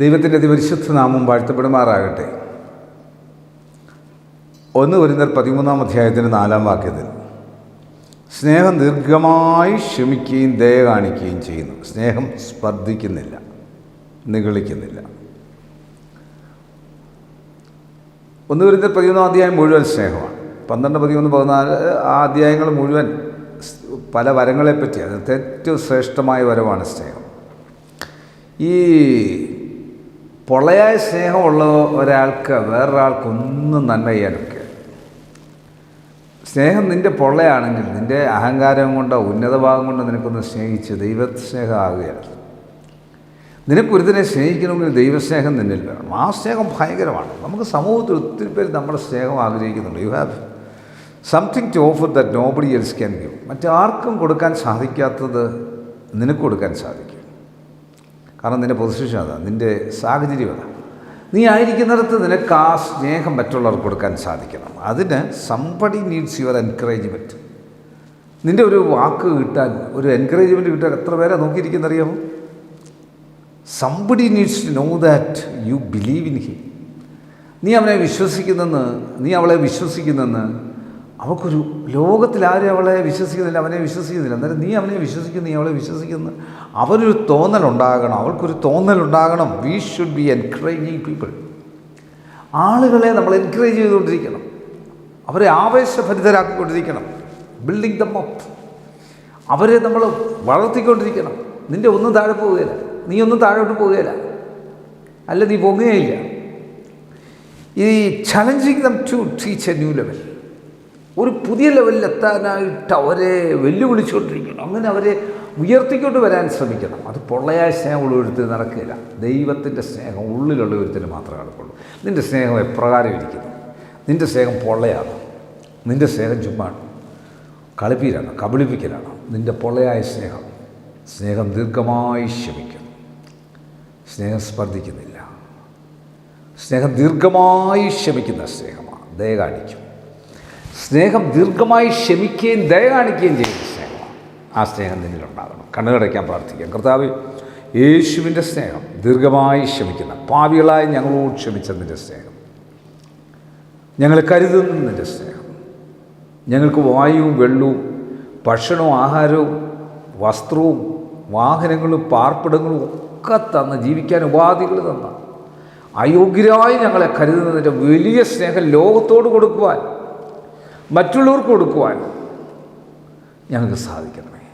ദൈവത്തിന്റെ അതിപരിശുദ്ധ നാമം വാഴ്ത്തപ്പെടുമാറാകട്ടെ. ഒന്ന് വരുന്നർ പതിമൂന്നാം അധ്യായത്തിന്റെ നാലാം വാക്യത്തിൽ സ്നേഹം ദീർഘമായി ക്ഷമിക്കുകയും ദയ കാണിക്കുകയും ചെയ്യുന്നു. സ്നേഹം സ്പർദ്ധിക്കുന്നില്ല നിഗളിക്കുന്നില്ല. ഒന്ന് വരുന്നർ പതിമൂന്നാം അധ്യായം മുഴുവൻ സ്നേഹമാണ്. പന്ത്രണ്ട് പതിമൂന്ന് പതിനാല് ആ അധ്യായങ്ങൾ മുഴുവൻ പല വരങ്ങളെപ്പറ്റി അതിനകത്ത് അത് ഏറ്റവും ശ്രേഷ്ഠമായ വരമാണ് സ്നേഹം. ഈ പൊള്ളയായ സ്നേഹമുള്ള ഒരാൾക്ക് വേറൊരാൾക്കൊന്നും നന്മ ചെയ്യാനൊക്കെ സ്നേഹം നിന്റെ പൊള്ളയാണെങ്കിൽ നിന്റെ അഹങ്കാരം കൊണ്ടോ ഉന്നത ഭാഗം കൊണ്ടോ നിനക്കൊന്ന് സ്നേഹിച്ച് ദൈവ സ്നേഹം ആകുകയാണ് നിനക്കൊരുത്തിനെ സ്നേഹിക്കണമെങ്കിൽ ദൈവസ്നേഹം നിന്നിൽ വേണം. ആ സ്നേഹം ഭയങ്കരമാണ്. നമുക്ക് സമൂഹത്തിൽ ഒത്തിരി പേര് നമ്മുടെ സ്നേഹം ആഗ്രഹിക്കുന്നുണ്ട്. You have something to offer that nobody else can give മറ്റാർക്കും കൊടുക്കാൻ സാധിക്കാത്തത് നിനക്ക് കൊടുക്കാൻ സാധിക്കും. കാരണം നിന്റെ പൊസിഷൻ അതാണ് നിന്റെ സാഹചര്യം അതാണ് നീ ആയിരിക്കുന്നിടത്ത് നിനക്ക് ആ സ്നേഹം മറ്റുള്ളവർക്ക് കൊടുക്കാൻ സാധിക്കണം. അതിന് സംബടി നീഡ്സ് യുവർ എൻകറേജ്മെന്റ് നിന്റെ ഒരു വാക്ക് കിട്ടാൻ ഒരു എൻകറേജ്മെന്റ് കിട്ടാൻ എത്ര പേരെ നോക്കിയിരിക്കുന്നറിയാമോ somebody needs to know that you believe in him നീ അവനെ വിശ്വസിക്കുന്നെന്ന് നീ അവളെ വിശ്വസിക്കുന്നെന്ന് അവൾക്കൊരു ലോകത്തിൽ ആരും അവളെ വിശ്വസിക്കുന്നില്ല അവനെ വിശ്വസിക്കുന്നില്ല. അന്നേരം നീ അവനെ വിശ്വസിക്കുന്നു നീ അവളെ വിശ്വസിക്കുന്നു. അവനൊരു തോന്നലുണ്ടാകണം അവൾക്കൊരു തോന്നലുണ്ടാകണം. We should be encouraging people ആളുകളെ നമ്മൾ എൻകറേജ് ചെയ്തുകൊണ്ടിരിക്കണം. അവരെ ആവേശഭരിതരാക്കിക്കൊണ്ടിരിക്കണം. ബിൽഡിംഗ് ദം അപ്പ് അവരെ നമ്മൾ വളർത്തിക്കൊണ്ടിരിക്കണം. നിന്റെ ഒന്നും താഴെ പോവുകയില്ല. നീ ഒന്നും താഴോട്ട് പോവുകയില്ല. അല്ല നീ പൊങ്ങുകയില്ല. ഈ challenging them to teach a new level ഒരു പുതിയ ലെവലിൽ എത്താനായിട്ട് അവരെ വെല്ലുവിളിച്ചുകൊണ്ടിരിക്കണം അങ്ങനെ അവരെ ഉയർത്തിക്കൊണ്ട് വരാൻ ശ്രമിക്കണം. അത് പൊള്ളയായ സ്നേഹമുള്ള ഒരുത്തിന് നടക്കില്ല. ദൈവത്തിന്റെ സ്നേഹം ഉള്ളിലുള്ള ഒരുത്തിന് മാത്രമേ നടക്കുള്ളൂ. നിന്റെ സ്നേഹം എപ്രകാരം ഇരിക്കുന്നു? നിന്റെ സ്നേഹം പൊള്ളയാണ്? നിന്റെ സ്നേഹം ചുമ്മാണ് കളിപ്പീരാണ്? കബളിപ്പിക്കലാണ്? നിന്റെ പൊള്ളയായ സ്നേഹം സ്നേഹം ദീർഘമായി ക്ഷമിക്കുന്നു സ്നേഹം സ്പർദ്ധിക്കുന്നില്ല. സ്നേഹം ദീർഘമായി ക്ഷമിക്കുന്ന സ്നേഹമാണ്. ദയ കാണിക്കും. സ്നേഹം ദീർഘമായി ക്ഷമിക്കുകയും ദയ കാണിക്കുകയും ചെയ്യുന്ന സ്നേഹമാണ് ആ സ്നേഹം നിന്നിലുണ്ടാകണം കണ്ണുകടയ്ക്കാൻ പ്രാർത്ഥിക്കാം. കർത്താവ് യേശുവിന്റെ സ്നേഹം ദീർഘമായി ക്ഷമിക്കുന്ന പാവികളായി ഞങ്ങളോട് ക്ഷമിച്ചതിന്റെ സ്നേഹം ഞങ്ങൾ കരുതുന്നതിന്റെ സ്നേഹം ഞങ്ങൾക്ക് വായുവും വെള്ളവും ഭക്ഷണവും ആഹാരവും വസ്ത്രവും വാഹനങ്ങളും പാർപ്പിടങ്ങളും ഒക്കെ തന്ന് ജീവിക്കാൻ ഉപാധികൾ തന്ന അയോഗ്യരായി ഞങ്ങളെ കരുതുന്നതിന്റെ വലിയ സ്നേഹം ലോകത്തോട് കൊടുക്കുവാൻ മറ്റുള്ളവർക്ക് കൊടുക്കുവാൻ ഞങ്ങൾക്ക് സാധിക്കണമേ.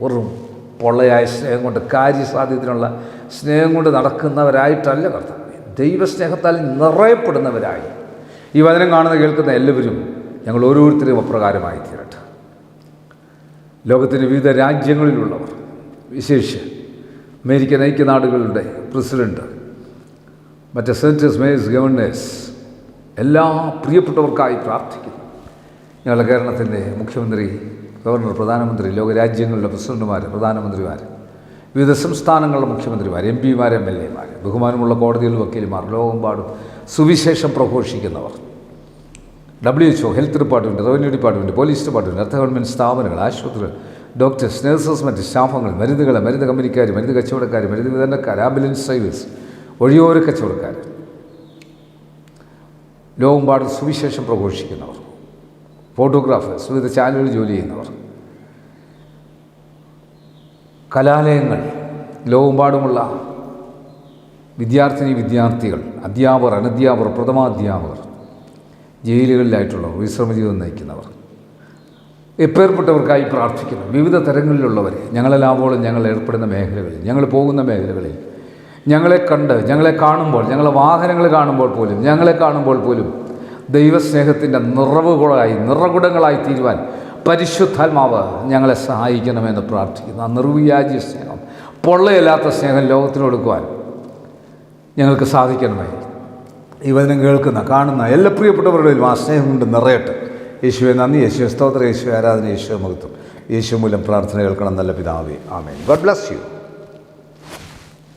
വെറും പൊള്ളയായ സ്നേഹം കൊണ്ട് കാര്യസാധ്യത്തിനുള്ള സ്നേഹം കൊണ്ട് നടക്കുന്നവരായിട്ടല്ല കർത്താവേ. ദൈവസ്നേഹത്താൽ നിറയപ്പെടുന്നവരായി. ഈ വചനം കാണുന്ന കേൾക്കുന്ന എല്ലാവരും ഞങ്ങൾ ഓരോരുത്തരും അപ്രകാരമായി തീരട്ടെ. ലോകത്തിന്റെ വിവിധ രാജ്യങ്ങളിലുള്ളവർ വിശേഷിച്ച് അമേരിക്കൻ ഐക്യനാടുകളുടെ പ്രസിഡന്റ് മറ്റ് സെനറ്റേഴ്സ് മേയേഴ്സ് ഗവർണേഴ്സ് എല്ലാ പ്രിയപ്പെട്ടവർക്കായി പ്രാർത്ഥിക്കുന്നു. ഞങ്ങളുടെ കേരളത്തിന്റെ മുഖ്യമന്ത്രി ഗവർണർ പ്രധാനമന്ത്രി ലോകരാജ്യങ്ങളുടെ പ്രസിഡന്റുമാർ പ്രധാനമന്ത്രിമാർ വിവിധ സംസ്ഥാനങ്ങളുടെ മുഖ്യമന്ത്രിമാർ എം പിമാർ എം എൽ എമാർ ബഹുമാനമുള്ള കോടതിയിൽ വക്കീലുമാർ ലോകമെമ്പാടും സുവിശേഷം പ്രഘോഷിക്കുന്നവർ. W H O health department revenue department police department അർദ്ധ ഗവൺമെന്റ് സ്ഥാപനങ്ങൾ ആശുപത്രികൾ ഡോക്ടേഴ്സ് നഴ്സസ് മറ്റ് സ്റ്റാഫുകൾ മരുന്നുകൾ മരുന്ന് കമ്പനിക്കാർ മരുന്ന് കച്ചവടക്കാർ മരുന്ന് വിതരണക്കാർ ആംബുലൻസ് സർവീസ് ഒഴിയോര കച്ചവടക്കാർ ലോകമെമ്പാടും സുവിശേഷം പ്രഘോഷിക്കുന്നവർ. ഫോട്ടോഗ്രാഫേഴ്സ് വിവിധ ചാനലുകളിൽ ജോലി ചെയ്യുന്നവർ. കലാലയങ്ങൾ ലോകമെമ്പാടുമുള്ള വിദ്യാർത്ഥിനി വിദ്യാർത്ഥികൾ അധ്യാപകർ അനധ്യാപകർ പ്രഥമാധ്യാപകർ ജയിലുകളിലായിട്ടുള്ളവർ വിശ്രമജീവിതം നയിക്കുന്നവർ. എപ്പേർപ്പെട്ടവർക്കായി പ്രാർത്ഥിക്കുന്നു. വിവിധ തരങ്ങളിലുള്ളവരെ ഞങ്ങളെല്ലാവോളം ഞങ്ങൾ ഏർപ്പെടുന്ന മേഖലകളിൽ ഞങ്ങൾ പോകുന്ന മേഖലകളിൽ ഞങ്ങളെ കണ്ട് ഞങ്ങളെ കാണുമ്പോൾ ഞങ്ങളെ വാഹനങ്ങൾ കാണുമ്പോൾ പോലും ഞങ്ങളെ കാണുമ്പോൾ പോലും ദൈവസ്നേഹത്തിന്റെ നിറവുകളായി നിറകുടങ്ങളായി തീരുവാൻ പരിശുദ്ധാത്മാവ് ഞങ്ങളെ സഹായിക്കണമെന്ന് പ്രാർത്ഥിക്കുന്നു. ആ നിർവ്യാജ്യ സ്നേഹം പൊള്ളയില്ലാത്ത സ്നേഹം ലോകത്തിന് കൊടുക്കുവാൻ ഞങ്ങൾക്ക് സാധിക്കണമേ. ഈ വചനം കേൾക്കുന്ന കാണുന്ന എല്ലാ പ്രിയപ്പെട്ടവരുടെയും ആ സ്നേഹം കൊണ്ട് നിറയട്ടെ. യേശുവെ നന്ദി. യേശുവെ സ്തോത്ര. യേശു ആരാധന. യേശു മഹത്വം. യേശു മൂലം പ്രാർത്ഥന കേൾക്കണം നല്ല പിതാവേ. ആമേൻ. God bless you.